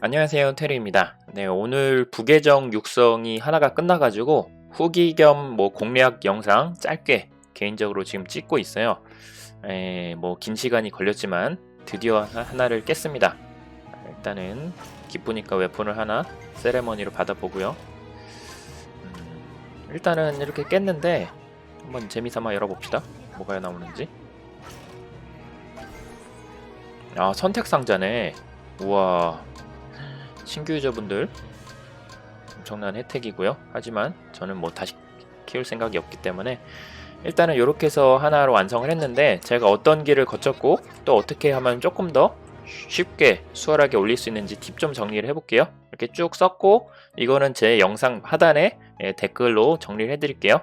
안녕하세요 테리입니다. 네 오늘 부계정 육성이 하나가 끝나가지고 후기 겸 뭐 공략 영상 짧게 개인적으로 지금 찍고 있어요. 뭐 긴 시간이 걸렸지만 드디어 하- 하나를 깼습니다. 일단은 기쁘니까 웨폰을 하나 세레머니로 받아보고요. 음, 일단은 이렇게 깼는데 한번 재미삼아 열어봅시다. 뭐가 나오는지. 아 선택 상자네. 우와 신규 유저분들 엄청난 혜택이고요. 하지만 저는 뭐 다시 키울 생각이 없기 때문에 일단은 이렇게 해서 하나로 완성을 했는데 제가 어떤 길을 거쳤고 또 어떻게 하면 조금 더 쉽게 수월하게 올릴 수 있는지 팁 좀 정리를 해볼게요. 이렇게 쭉 썼고 이거는 제 영상 하단에 예, 댓글로 정리를 해드릴게요.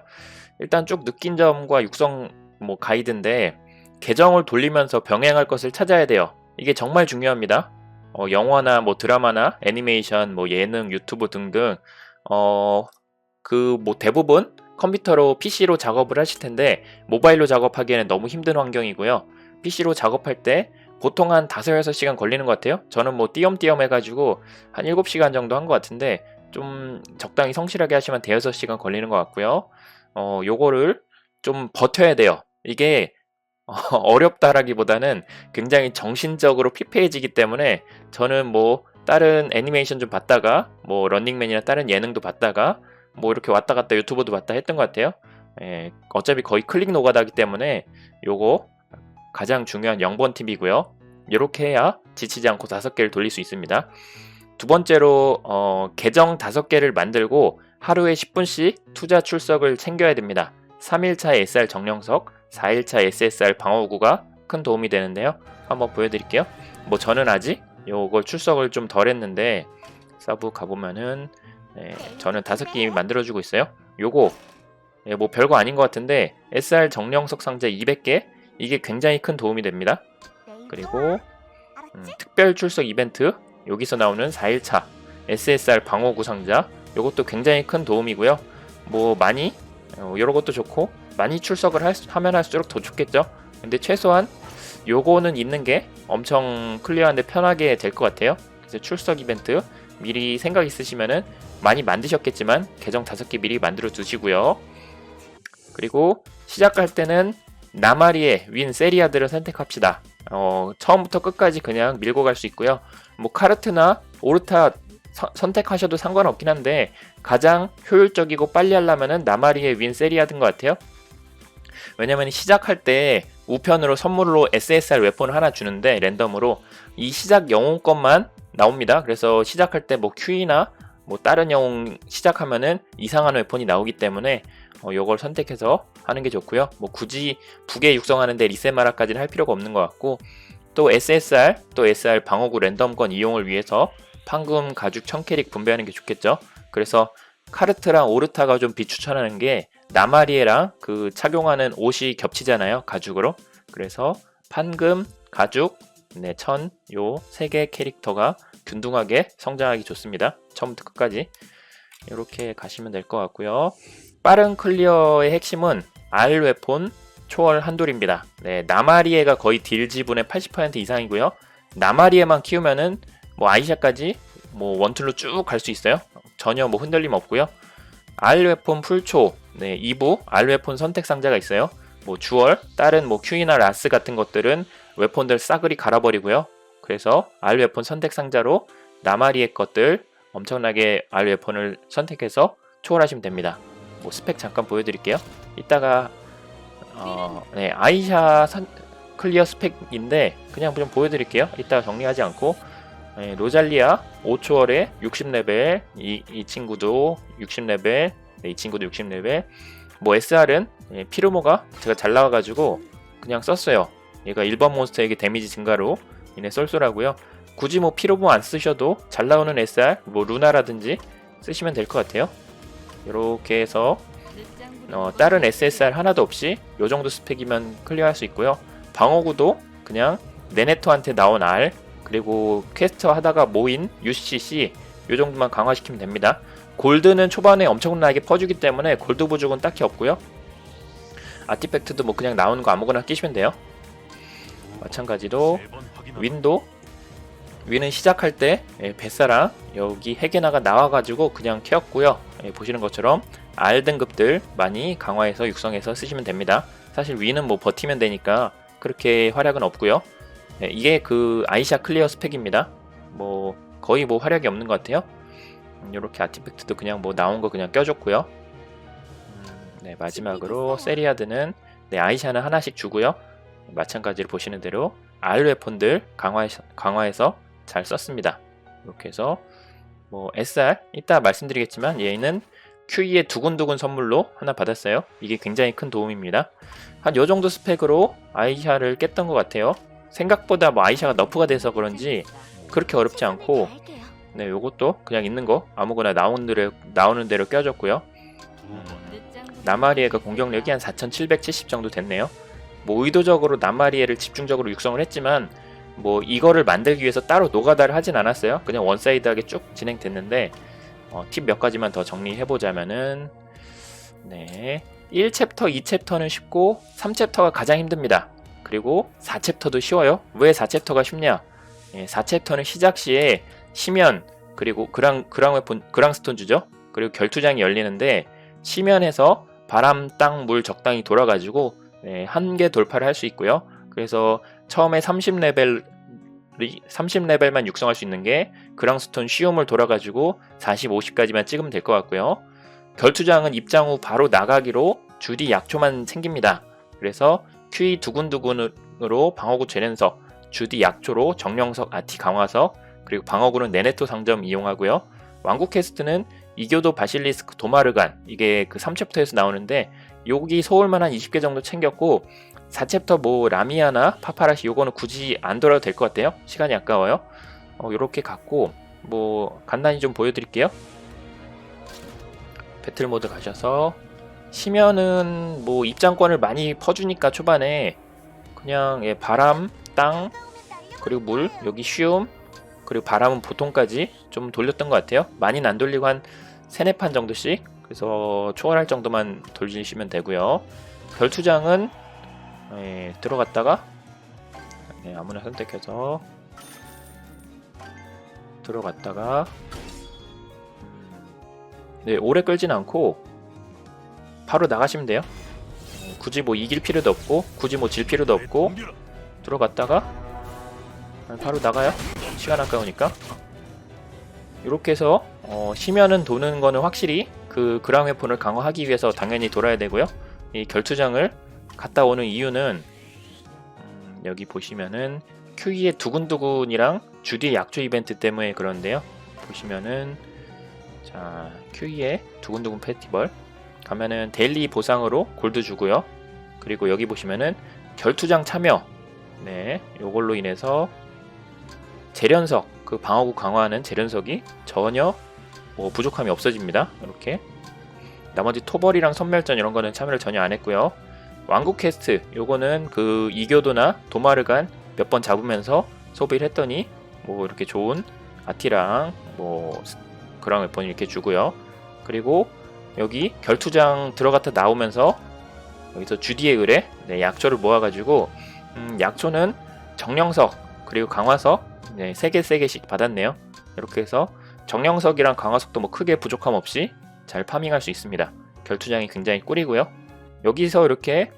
일단 쭉 느낀 점과 육성 뭐 가이드인데 계정을 돌리면서 병행할 것을 찾아야 돼요. 이게 정말 중요합니다. 어, 영화나 뭐 드라마나 애니메이션, 뭐 예능, 유튜브 등등 어, 그 뭐 대부분 컴퓨터로 PC로 작업을 하실 텐데 모바일로 작업하기에는 너무 힘든 환경이고요. PC로 작업할 때 보통 한 5, 6시간 걸리는 것 같아요. 저는 뭐 띄엄띄엄 해가지고 한 7시간 정도 한 것 같은데 좀 적당히 성실하게 하시면 대여섯 시간 걸리는 것 같고요. 어, 요거를 좀 버텨야 돼요. 이게 어렵다라기보다는 굉장히 정신적으로 피폐해지기 때문에 저는 뭐 다른 애니메이션 좀 봤다가 뭐 런닝맨이나 다른 예능도 봤다가 뭐 이렇게 왔다 갔다 유튜브도 봤다 했던 것 같아요. 예, 어차피 거의 클릭 노가다기 때문에 요거 가장 중요한 0번 팁이고요. 이렇게 해야 지치지 않고 다섯 개를 돌릴 수 있습니다. 두 번째로 어, 계정 다섯 개를 만들고 하루에 10분씩 투자 출석을 챙겨야 됩니다. 3일차 SR 정령석, 4일차 SSR 방어구가 큰 도움이 되는데요. 한번 보여드릴게요. 뭐 저는 아직 요걸 출석을 좀 덜 했는데 서브 가보면은 네, 저는 다섯 개 만들어주고 있어요. 요거 예, 뭐 별거 아닌 것 같은데 SR 정령석 상자 200개 이게 굉장히 큰 도움이 됩니다. 그리고 음, 특별 출석 이벤트 여기서 나오는 4일차 SSR 방어구 상자 요것도 굉장히 큰 도움이고요. 뭐 많이 어, 이런 것도 좋고 많이 출석을 할 수- 하면 할수록 더 좋겠죠. 근데 최소한 요거는 있는 게 엄청 클리어한데 편하게 될 것 같아요. 그래서 출석 이벤트 미리 생각 있으시면은 많이 만드셨겠지만 계정 다섯 개 미리 만들어 두시고요. 그리고 시작할 때는 나마리의 윈 세리아들을 선택합시다. 어, 처음부터 끝까지 그냥 밀고 갈 수 있고요. 뭐 카르트나 오르타 서- 선택하셔도 상관없긴 한데 가장 효율적이고 빨리 하려면은 나마리의 윈 세리아든 것 같아요. 왜냐면 시작할 때 우편으로 선물로 SSR 웨폰을 하나 주는데 랜덤으로 이 시작 영웅권만 나옵니다. 그래서 시작할 때 뭐 Q나 뭐 다른 영웅 시작하면은 이상한 웨폰이 나오기 때문에 어, 요걸 선택해서 하는 게 좋고요. 뭐 굳이 북에 육성하는데 리셋 마라까지는 할 필요가 없는 것 같고 또 SSR 또 SR 방어구 랜덤권 이용을 위해서 판금 가죽 1000캐릭 분배하는 게 좋겠죠. 그래서 카르트랑 오르타가 좀 비추천하는 게 나마리에랑 그 착용하는 옷이 겹치잖아요. 가죽으로. 그래서 판금, 가죽, 네, 천, 요 세 개 캐릭터가 균등하게 성장하기 좋습니다. 처음부터 끝까지. 이렇게 가시면 될 것 같고요. 빠른 클리어의 핵심은 R 웨폰 초월 한돌입니다. 네, 나마리에가 거의 딜 지분의 80% 이상이고요. 나마리에만 키우면은 뭐 아이샤까지 뭐 원툴로 쭉 갈 수 있어요. 전혀 뭐 흔들림 없고요. R 웨폰 풀초 네, 2부 R 웨폰 선택 상자가 있어요. 뭐 주얼, 다른 뭐 큐이나 라스 같은 것들은 웨폰들 싸그리 갈아버리고요. 그래서 R 웨폰 선택 상자로 나마리의 것들 엄청나게 R 웨폰을 선택해서 초월하시면 됩니다. 뭐 스펙 잠깐 보여드릴게요. 이따가 어, 네, 아이샤 선- 클리어 스펙인데 그냥 좀 보여드릴게요. 이따가 정리하지 않고 네, 로잘리아 5초월에 60레벨 이, 이 친구도 60레벨 네, 이 친구도 60레벨 뭐 SR은 예, 피르모가 제가 잘 나와가지고 그냥 썼어요. 얘가 1번 몬스터에게 데미지 증가로 인해 쏠쏠하고요. 굳이 뭐 피르모 안 쓰셔도 잘 나오는 SR 뭐 루나라든지 쓰시면 될 것 같아요. 이렇게 해서 어, 다른 SSR 하나도 없이 요 정도 스펙이면 클리어할 수 있고요. 방어구도 그냥 네네토한테 나온 R 그리고 퀘스트 하다가 모인 UCC 요 정도만 강화시키면 됩니다. 골드는 초반에 엄청나게 퍼주기 때문에 골드 부족은 딱히 없고요. 아티팩트도 뭐 그냥 나오는 거 아무거나 끼시면 돼요. 마찬가지로 윈도 위는 시작할 때 예, 뱃사랑 여기 헤게나가 나와가지고 그냥 캐었고요. 예, 보시는 것처럼 R 등급들 많이 강화해서 육성해서 쓰시면 됩니다. 사실 위는 뭐 버티면 되니까 그렇게 활약은 없고요. 예, 이게 그 아이샤 클리어 스펙입니다. 뭐 거의 뭐 활약이 없는 것 같아요. 이렇게 아티팩트도 그냥 뭐 나온 거 그냥 껴줬고요. 음, 네 마지막으로 세리아드는 네 아이샤는 하나씩 주고요. 마찬가지로 보시는 대로 R 웨폰들 강화해서, 강화해서 잘 썼습니다. 이렇게 해서 뭐 SR 이따 말씀드리겠지만 얘는 QE의 두근두근 선물로 하나 받았어요. 이게 굉장히 큰 도움입니다. 한 요 정도 스펙으로 아이샤를 깼던 것 같아요. 생각보다 뭐 아이샤가 너프가 돼서 그런지 그렇게 어렵지 않고 네 요것도 그냥 있는 거 아무거나 나오는 대로, 나오는 대로 껴줬고요. 나마리에가 공격력이 한 4770 정도 됐네요. 뭐 의도적으로 나마리에를 집중적으로 육성을 했지만 뭐 이거를 만들기 위해서 따로 노가다를 하진 않았어요. 그냥 원사이드하게 쭉 진행됐는데 어, 팁 몇 가지만 더 정리해 보자면은 네 1챕터, 2챕터는 쉽고 3챕터가 가장 힘듭니다. 그리고 4챕터도 쉬워요. 왜 4챕터가 쉽냐? 예, 4챕터는 시작 시에 시면 그리고 그랑 그랑 웨폰 그랑 스톤 주죠. 그리고 결투장이 열리는데 시면에서 바람, 땅, 물 적당히 돌아가지고 네, 한개 돌파를 할 수 있고요. 그래서 처음에 30레벨 30레벨만 육성할 수 있는 게 그랑스톤 쉬움을 돌아가지고 40, 50까지만 찍으면 될 것 같고요. 결투장은 입장 후 바로 나가기로 주디 약초만 생깁니다. 그래서 QE 두근두근으로 방어구 재련석, 주디 약초로 정령석 아티 강화석, 그리고 방어구는 네네토 상점 이용하고요. 왕국 퀘스트는 이교도 바실리스크 도마르간 이게 그 3챕터에서 나오는데 여기 서울만 한 20개 정도 챙겼고 4챕터 뭐 라미아나 파파라시 요거는 굳이 안 돌아도 될 것 같아요. 시간이 아까워요. 어, 요렇게 갖고 뭐 간단히 좀 보여드릴게요. 배틀 모드 가셔서 시면은 뭐 입장권을 많이 퍼주니까 초반에 그냥 예, 바람, 땅 그리고 물 여기 쉬움 그리고 바람은 보통까지 좀 돌렸던 것 같아요. 많이는 안 돌리고 한 세네 판 정도씩 그래서 초월할 정도만 돌리시면 되고요. 결투장은 예, 들어갔다가 예, 아무나 선택해서 들어갔다가 음, 네, 오래 끌진 않고 바로 나가시면 돼요. 어, 굳이 뭐 이길 필요도 없고 굳이 뭐 질 필요도 없고 들어갔다가 바로 나가요. 시간 아까우니까. 이렇게 해서 어, 시면은 도는 거는 확실히 그 그랑 웨폰을 강화하기 위해서 당연히 돌아야 되고요. 이 결투장을 갔다 오는 이유는 음, 여기 보시면은 QE의 두근두근이랑 주디 약초 이벤트 때문에 그런데요. 보시면은 자 QE의 두근두근 페스티벌 가면은 데일리 보상으로 골드 주고요. 그리고 여기 보시면은 결투장 참여 네 요걸로 인해서 재련석 그 방어구 강화하는 재련석이 전혀 뭐 부족함이 없어집니다. 이렇게 나머지 토벌이랑 선멸전 이런 거는 참여를 전혀 안 했고요. 왕국 퀘스트 요거는 그 이교도나 도마르간 몇 번 잡으면서 소비를 했더니 뭐 이렇게 좋은 아티랑 뭐 그랑 몇 번 이렇게 주고요. 그리고 여기 결투장 들어갔다 나오면서 여기서 주디의 의뢰 네, 약초를 모아가지고 음, 약초는 정령석 그리고 강화석 네, 3개 3개씩 받았네요. 이렇게 해서 정령석이랑 강화석도 뭐 크게 부족함 없이 잘 파밍할 수 있습니다. 결투장이 굉장히 꿀이고요. 여기서 이렇게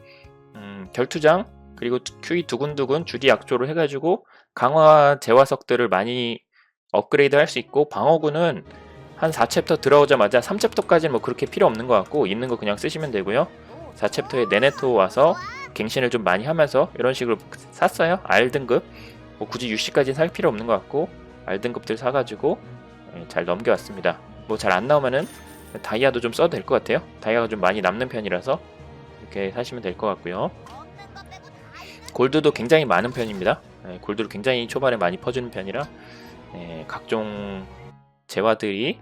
음, 결투장 그리고 QE 두근두근 주디 약조를 해가지고 강화 재화석들을 많이 업그레이드 할 수 있고 방어구는 한 4챕터 들어오자마자 3챕터까지는 뭐 그렇게 필요 없는 것 같고 있는 거 그냥 쓰시면 되고요. 4챕터에 네네토 와서 갱신을 좀 많이 하면서 이런 식으로 샀어요. R 등급 뭐 굳이 UC까지 살 필요 없는 것 같고 R 등급들 사가지고 예, 잘 넘겨왔습니다. 뭐 잘 안 나오면은 다이아도 좀 써도 될 것 같아요. 다이아가 좀 많이 남는 편이라서 이렇게 사시면 될 것 같고요. 골드도 굉장히 많은 편입니다. 예, 골드를 굉장히 초반에 많이 퍼주는 편이라 예, 각종 재화들이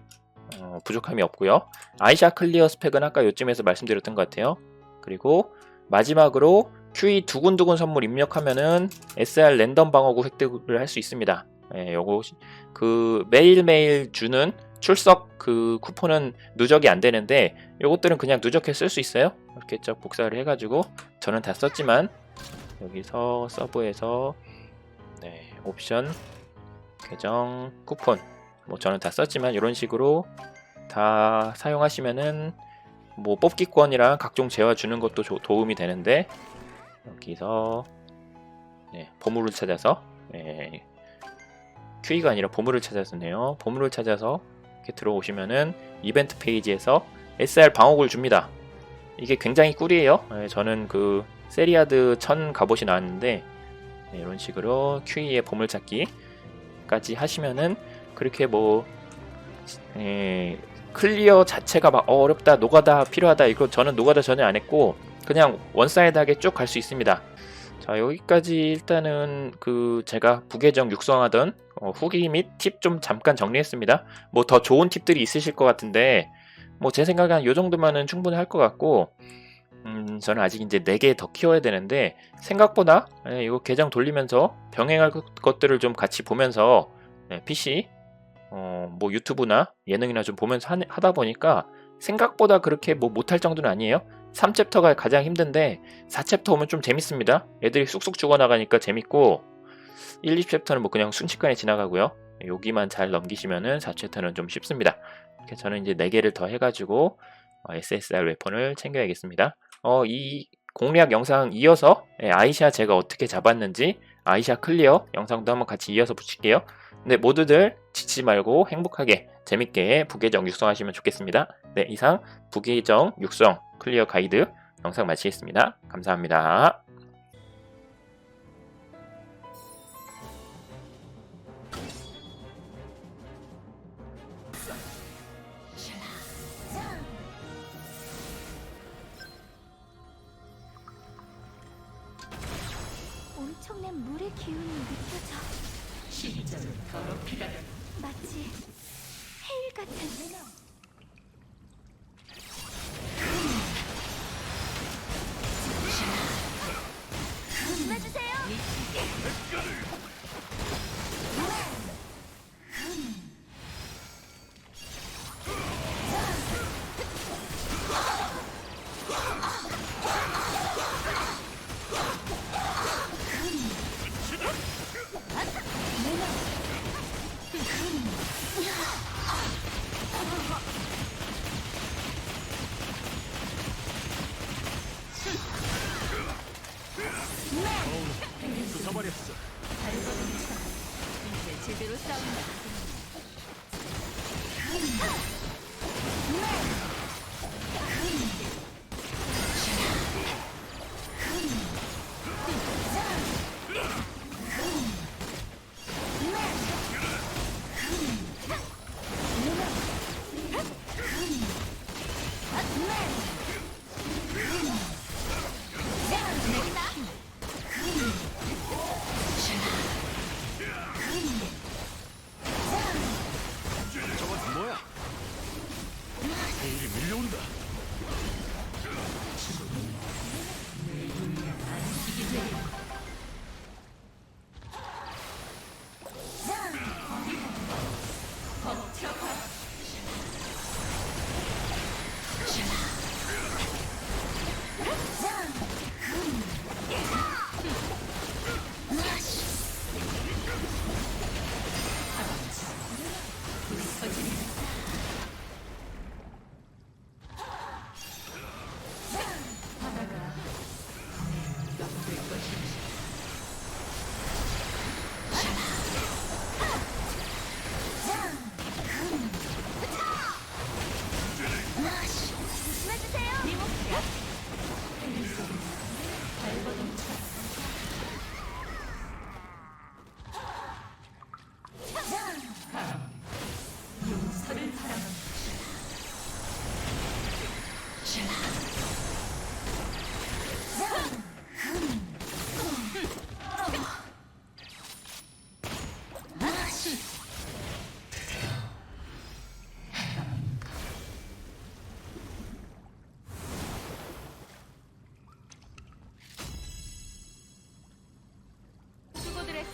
어, 부족함이 없고요. 아이샤 클리어 스펙은 아까 요쯤에서 말씀드렸던 것 같아요. 그리고 마지막으로 QE 두근두근 선물 입력하면은 SR 랜덤 방어구 획득을 할 수 있습니다. 예, 요거 그 매일매일 주는 출석 그 쿠폰은 누적이 안 되는데 요것들은 그냥 누적해 쓸 수 있어요. 이렇게 쫙 복사를 해가지고 저는 다 썼지만 여기서 서브에서 네, 옵션 계정 쿠폰 뭐 저는 다 썼지만 이런 식으로 다 사용하시면은 뭐 뽑기권이랑 각종 재화 주는 것도 조- 도움이 되는데 여기서 네, 보물을 찾아서 네, 큐이가 아니라 보물을 찾아서네요. 보물을 찾아서 이렇게 들어오시면은 이벤트 페이지에서 SR 방어구를 줍니다. 이게 굉장히 꿀이에요. 네, 저는 그 세리아드 1000 갑옷이 나왔는데 네, 이런 식으로 큐이의 보물찾기까지 하시면은 그렇게 뭐 예, 클리어 자체가 막 어, 어렵다 노가다 필요하다 이거 저는 노가다 전혀 안 했고 그냥 원사이드하게 쭉 갈 수 있습니다. 자 여기까지 일단은 그 제가 부계정 육성하던 어, 후기 및 팁 좀 잠깐 정리했습니다. 뭐 더 좋은 팁들이 있으실 것 같은데 뭐 제 생각에 한요 정도면은 충분히 할 것 같고 음, 저는 아직 이제 4개 더 키워야 되는데 생각보다 예, 이거 계정 돌리면서 병행할 것- 것들을 좀 같이 보면서 네, PC 어, 뭐 유튜브나 예능이나 좀 보면서 하, 하다 보니까 생각보다 그렇게 뭐 못할 정도는 아니에요. 3챕터가 가장 힘든데 4챕터 오면 좀 재밌습니다. 애들이 쑥쑥 죽어나가니까 재밌고 1, 2챕터는 뭐 그냥 순식간에 지나가고요. 여기만 잘 넘기시면은 4챕터는 좀 쉽습니다. 이렇게 저는 이제 4개를 더 해가지고 어, SSR 웨폰을 챙겨야겠습니다. 어, 이 공략 영상 이어서 예, 아이샤 제가 어떻게 잡았는지 아이샤 클리어 영상도 한번 같이 이어서 붙일게요. 네, 모두들 지치지 말고 행복하게 재밌게 부계정 육성하시면 좋겠습니다. 네, 이상 부계정 육성 클리어 가이드 영상 마치겠습니다. 감사합니다. 엄청난 물의 기운이. 심장을 더럽히다. 마치 해일 같은.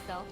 myself.